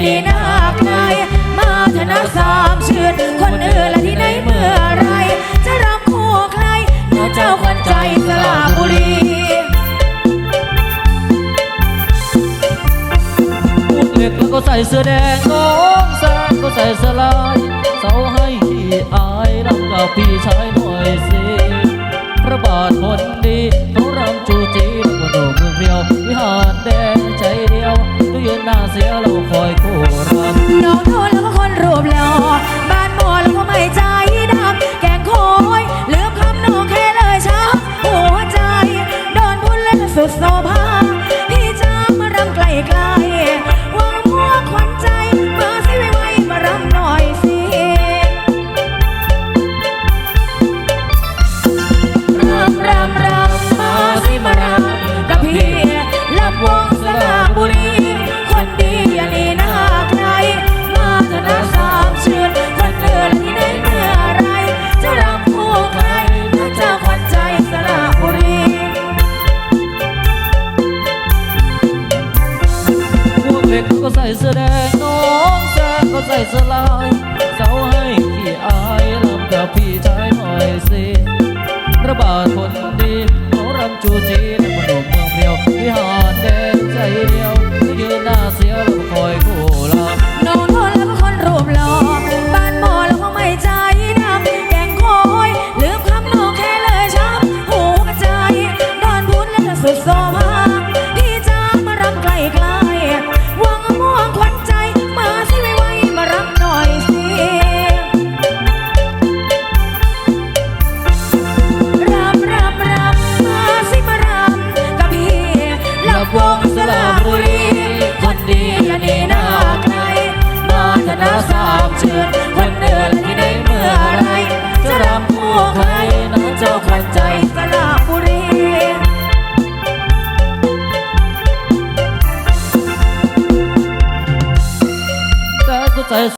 ดีนักไงมาชนะสามเชื่อคนอื่นละที่ไหนเมื่อไร จะรักคู่ใครเนื้อเจ้าคนใจสลาบุรีเด็กแล้วก็ใส่เสื้อแดงน้องแซนก็ใส่เสื้อลายเสาให้ที่อายรำกับพี่ชายหน่อยสิพระบาทคนดีเขารำจูจีบนโดเมืองเรียววิหารแดงใจเดียวตู้เย็นหน้าเสียเราคอย เล็กก็ใส่เสื้อแดงน้องแซงก็ใส่เสื้อลายเสาให้ขี้อายรำกับพี่ชายหน่อยสิพระบาทคนดีเขารำจูจีในมโนเมืองเพียววิหารแดงใจดี 在。